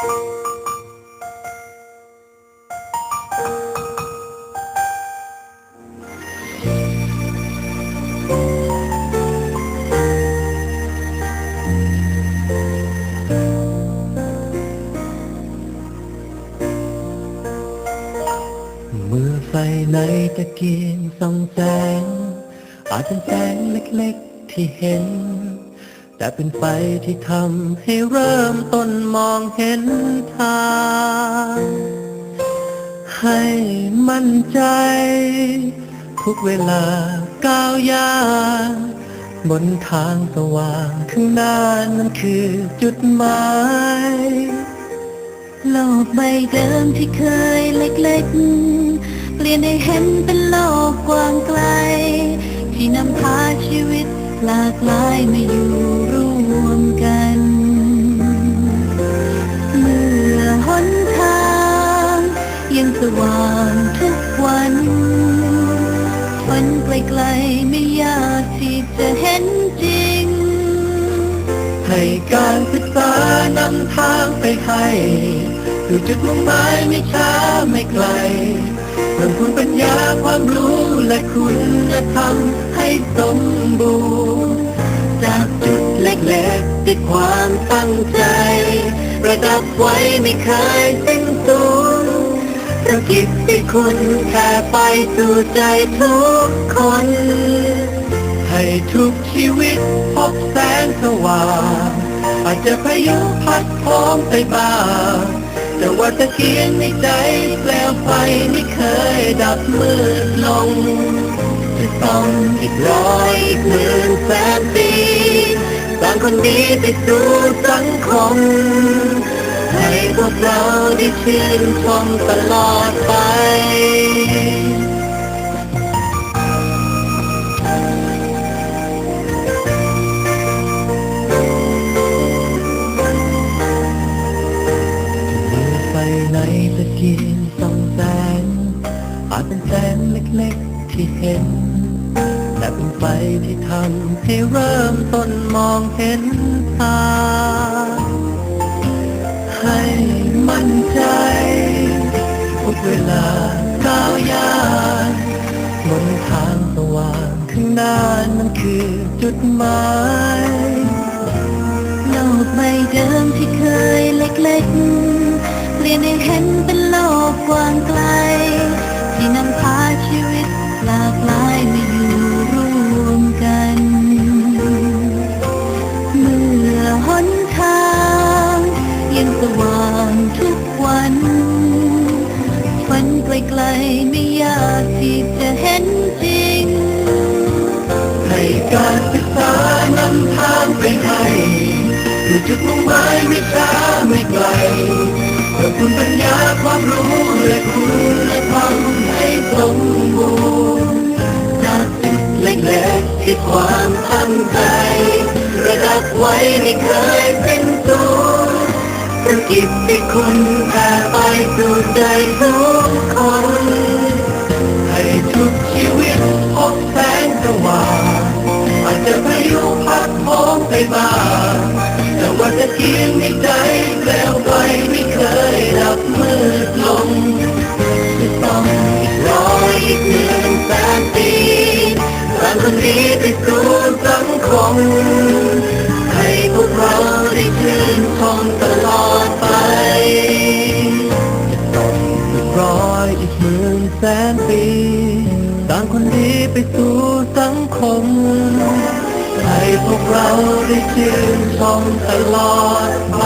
เมื่อไฟในตะเกียงส่องแสง อาจเป็นแสงเล็กๆที่เห็น แต่เป็นไฟที่ทำให้เริ่มต้นมองเห็นทาง ให้มั่นใจ ทุกเวลาก้าวย่างบนทางสว่างข้างหน้านั้นคือจุดหมายโลกใบเดิมที่เคยเล็กๆ เปลี่ยนให้เห็นเป็นโลกกว้างไกล ที่นำพาชีวิต หลากหลายมาอยู่รวมกัน เมื่อหนทางยังสว่างทุกวันฝันไกลๆไม่ยากที่จะเห็นจริง ให้การศึกษานำทางไปให้สู่จุดมุ่งหมายไม่ช้าไม่ไกลเพิ่มพูนปัญญาความรู้และคุณธรรมให้สมบูรณ์ เล็กๆด้วยความตั้งใจ ประดับไว้ไม่เคยสิ้นสุดประกิจที่คุณแค่ไปสู่ใจทุกคน ให้ทุกชีวิตพบแสงสว่างอาจจะพายุพัดโค้งไปบ้างแต่ว่าตะเกียงในใจแปลวไฟไม่เคยดับมืดลง จะต้องอีกร้อยอีกหมื่นแสนปี สร้างคนดีไปสู่สังคม ให้พวกเราได้ชื่นชมตลอดไปมือไฟในตะเกียงส่องแสงอาจเป็นแสงเล็กๆที่เห็น แต่เป็นไฟที่ทำให้เริ่มต้นมองเห็นทางให้มั่นใจทุกเวลาก้าวยางบนทางสว่างข้างหน้านั้นคือจุดหมายโลกใบเดิมที่เคยเล็กๆเปลี่ยนให้เห็นเป็นโลกกว้างไกล หนทางยังสว่างทุกวันฝันไกลๆไม่ยากที่จะเห็นจริง ให้การศึกษานำทางไปให้สู่จุดมุ่งหมายไม่ช้าไม่ไกลเพื่อคุณปัญญาความรู้และคุณธรรมให้สมบูรณ์จากจุดเล็กๆที่ความตั้งใจ ระดับไว้ไม่เคยสิ้นสุดประกิจที่คุณแผ่ไปสู่ใจทุกคน ให้ทุกชีวิตพบแสงสว่างอาจจะพายุพัดโหมไปบ้างแต่ว่าจะเกียงในใจ แสนปีต่างคนดีไปสู่สังคม ให้พวกเราได้ชื่นชมตลอดไป